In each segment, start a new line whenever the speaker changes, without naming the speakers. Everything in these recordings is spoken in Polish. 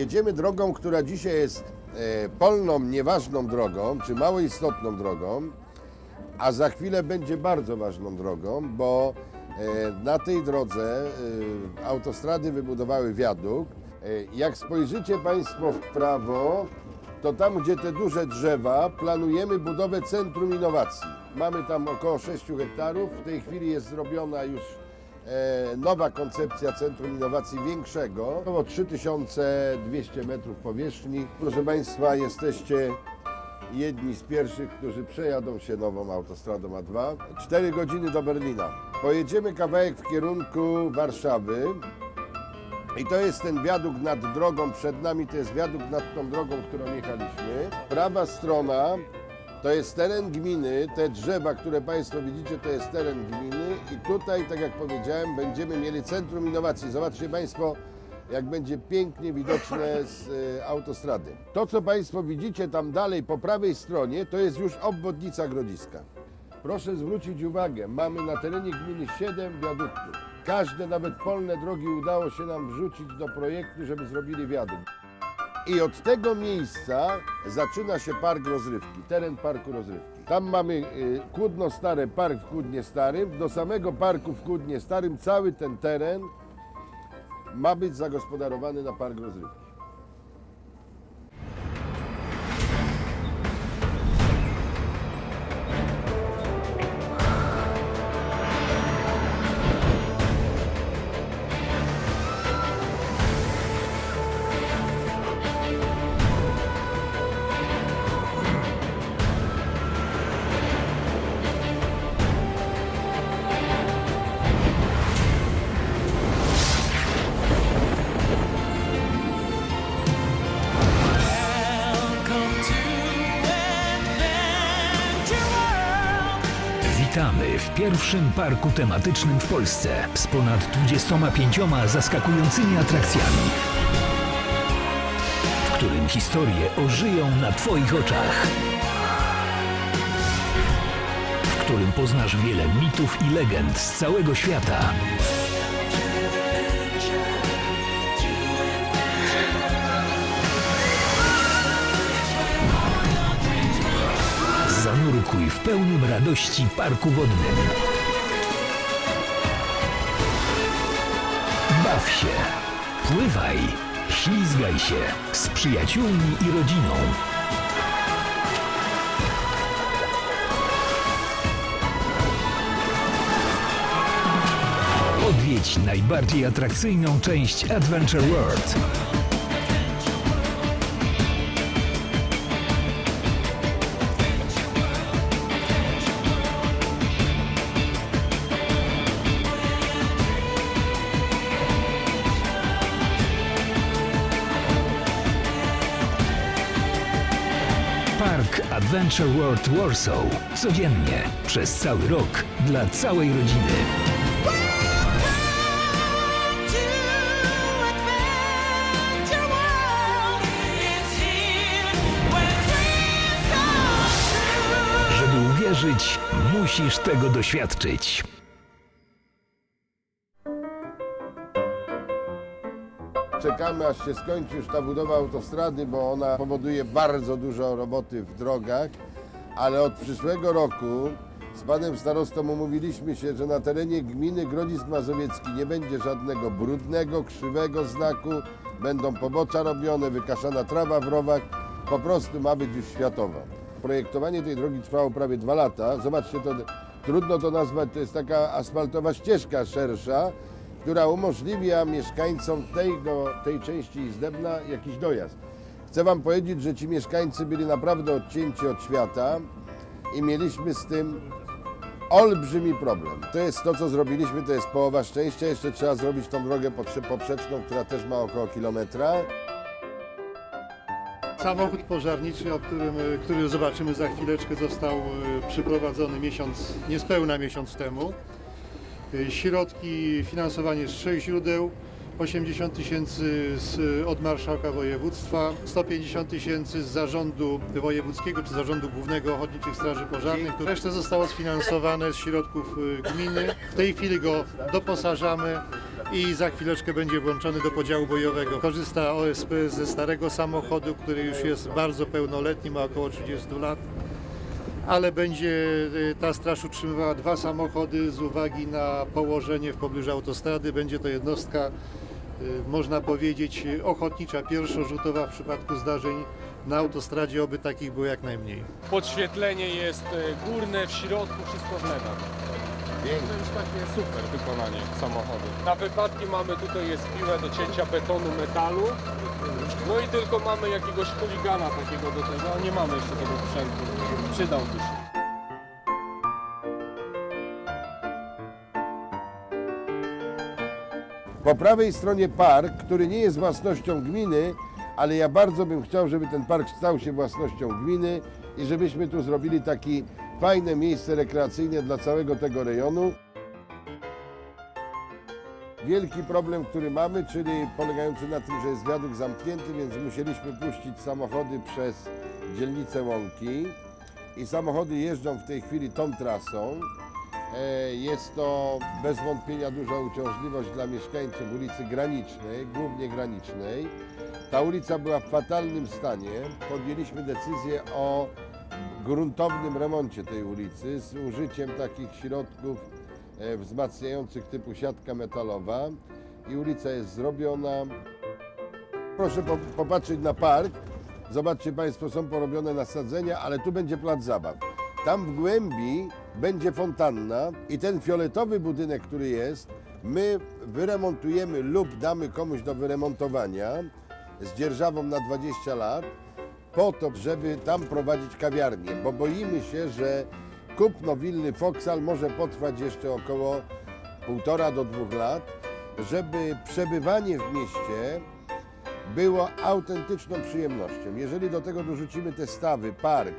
Jedziemy drogą, która dzisiaj jest e, polną, nieważną drogą, czy mało istotną drogą, a za chwilę będzie bardzo ważną drogą, bo e, na tej drodze e, autostrady wybudowały wiadukt. Jak spojrzycie Państwo w prawo, to tam, gdzie te duże drzewa, planujemy budowę centrum innowacji. Mamy tam około 6 hektarów. W tej chwili jest zrobiona już nowa koncepcja Centrum Innowacji większego, około 3200 metrów powierzchni. Proszę Państwa, jesteście jedni z pierwszych, którzy przejadą się nową autostradą A2. 4 godziny do Berlina. Pojedziemy kawałek w kierunku Warszawy. I to jest ten wiadukt nad drogą przed nami, to jest wiadukt nad tą drogą, którą jechaliśmy. Prawa strona to jest teren gminy, te drzewa, które Państwo widzicie, to jest teren gminy i tutaj, tak jak powiedziałem, będziemy mieli Centrum Innowacji. Zobaczcie Państwo, jak będzie pięknie widoczne z e, autostrady. To, co Państwo widzicie tam dalej po prawej stronie, to jest już obwodnica Grodziska. Proszę zwrócić uwagę, mamy na terenie gminy 7 wiaduktów. Każde, nawet polne drogi udało się nam wrzucić do projektu, żeby zrobili wiadukt. I od tego miejsca zaczyna się park rozrywki, teren parku rozrywki. Tam mamy y, Kłudno Stare, park w Kłudnie Starym. Do samego parku w Kłudnie Starym cały ten teren ma być zagospodarowany na park rozrywki.
Pierwszym parku tematycznym w Polsce z ponad 25 zaskakującymi atrakcjami, w którym historie ożyją na Twoich oczach. W którym poznasz wiele mitów i legend z całego świata. W pełnym radości parku wodnym. Baw się, pływaj, ślizgaj się z przyjaciółmi i rodziną. Odwiedź najbardziej atrakcyjną część Adventure World. Adventure World Warsaw. Codziennie, przez cały rok, dla całej rodziny. Żeby uwierzyć, musisz tego doświadczyć.
Czekamy aż się skończy już ta budowa autostrady, bo ona powoduje bardzo dużo roboty w drogach, ale od przyszłego roku z panem starostą umówiliśmy się, że na terenie gminy Grodzisk Mazowiecki nie będzie żadnego brudnego, krzywego znaku, będą pobocza robione, wykaszana trawa w rowach, po prostu ma być już światowa. Projektowanie tej drogi trwało prawie dwa lata. Zobaczcie, to trudno to nazwać, to jest taka asfaltowa ścieżka szersza, która umożliwia mieszkańcom tego, tej części Izdebna jakiś dojazd. Chcę Wam powiedzieć, że ci mieszkańcy byli naprawdę odcięci od świata i mieliśmy z tym olbrzymi problem. To jest to, co zrobiliśmy, to jest połowa szczęścia. Jeszcze trzeba zrobić tą drogę poprze- poprzeczną, która też ma około kilometra.
Samochód pożarniczy, o którym, e, który zobaczymy za chwileczkę, został e, przyprowadzony miesiąc, niespełna miesiąc temu. E, Środki, finansowanie z trzech źródeł, 80 tysięcy od marszałka województwa, 150 tysięcy z zarządu wojewódzkiego czy zarządu głównego Ochotniczych Straży Pożarnych. To resztę zostało sfinansowane z środków e, gminy. W tej chwili go doposażamy i za chwileczkę będzie włączony do podziału bojowego. Korzysta OSP ze starego samochodu, który już jest bardzo pełnoletni, ma około 30 lat. Ale będzie y, ta straż utrzymywała dwa samochody z uwagi na położenie w pobliżu autostrady. Będzie to jednostka, y, można powiedzieć, y, ochotnicza, pierwszorzutowa w przypadku zdarzeń na autostradzie, oby takich było jak najmniej.
Podświetlenie jest e, górne, w środku wszystko w LEDach. To już takie super wykonanie samochodu. Na wypadki mamy tutaj jest piłę do cięcia betonu, metalu. No i tylko mamy jakiegoś chuligana takiego do tego, ale nie mamy jeszcze tego sprzętu. Przydałby się.
Po prawej stronie park, który nie jest własnością gminy, ale ja bardzo bym chciał, żeby ten park stał się własnością gminy i żebyśmy tu zrobili takie fajne miejsce rekreacyjne dla całego tego rejonu. Wielki problem, który mamy, czyli polegający na tym, że jest wiadukt zamknięty, więc musieliśmy puścić samochody przez dzielnicę Łąki i samochody jeżdżą w tej chwili tą trasą. E, Jest to bez wątpienia duża uciążliwość dla mieszkańców ulicy Granicznej, głównie Granicznej. Ta ulica była w fatalnym stanie. Podjęliśmy decyzję o gruntownym remoncie tej ulicy z użyciem takich środków e, wzmacniających typu siatka metalowa i ulica jest zrobiona. Proszę po, popatrzeć na park. Zobaczcie Państwo, są porobione nasadzenia, ale tu będzie plac zabaw. Tam w głębi będzie fontanna i ten fioletowy budynek, który jest, my wyremontujemy lub damy komuś do wyremontowania z dzierżawą na 20 lat po to, żeby tam prowadzić kawiarnię, bo boimy się, że kupno willy Foksal może potrwać jeszcze około półtora do dwóch lat, żeby przebywanie w mieście było autentyczną przyjemnością. Jeżeli do tego dorzucimy te stawy, park,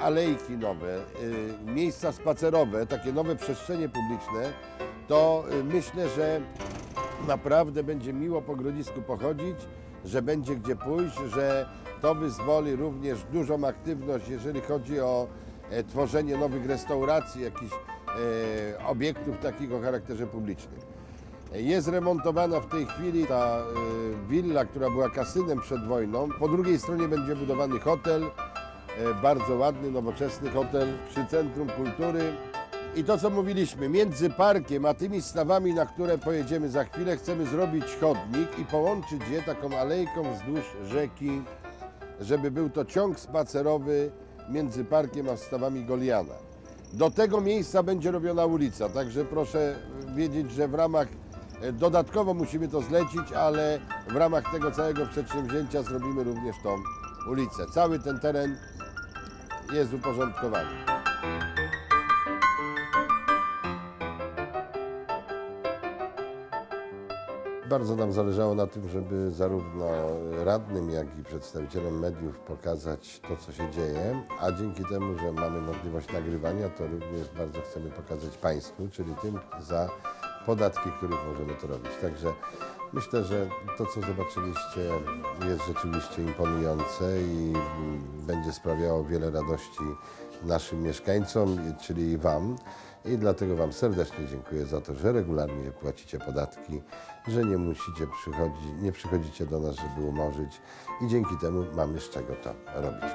alejki nowe, e, miejsca spacerowe, takie nowe przestrzenie publiczne, to e, myślę, że naprawdę będzie miło po Grodzisku pochodzić, że będzie gdzie pójść, że to wyzwoli również dużą aktywność, jeżeli chodzi o e, tworzenie nowych restauracji, jakichś e, obiektów takich o charakterze publicznym. Jest remontowana w tej chwili ta e, willa, która była kasynem przed wojną. Po drugiej stronie będzie budowany hotel, e, bardzo ładny, nowoczesny hotel przy Centrum Kultury. I to, co mówiliśmy, między parkiem a tymi stawami, na które pojedziemy za chwilę, chcemy zrobić chodnik i połączyć je taką alejką wzdłuż rzeki, żeby był to ciąg spacerowy między parkiem a stawami Goliana. Do tego miejsca będzie robiona ulica, także proszę wiedzieć, że w ramach e, dodatkowo musimy to zlecić, ale w ramach tego całego przedsięwzięcia zrobimy również tą ulicę. Cały ten teren jest uporządkowany. Bardzo nam zależało na tym, żeby zarówno radnym, jak i przedstawicielom mediów pokazać to, co się dzieje, a dzięki temu, że mamy możliwość nagrywania, to również bardzo chcemy pokazać Państwu, czyli tym za podatki, których możemy to robić. Także myślę, że to, co zobaczyliście, jest rzeczywiście imponujące i będzie sprawiało wiele radości naszym mieszkańcom, czyli Wam. I dlatego Wam serdecznie dziękuję za to, że regularnie płacicie podatki, że nie musicie przychodzić, nie przychodzicie do nas, żeby umorzyć i dzięki temu mamy z czego to robić.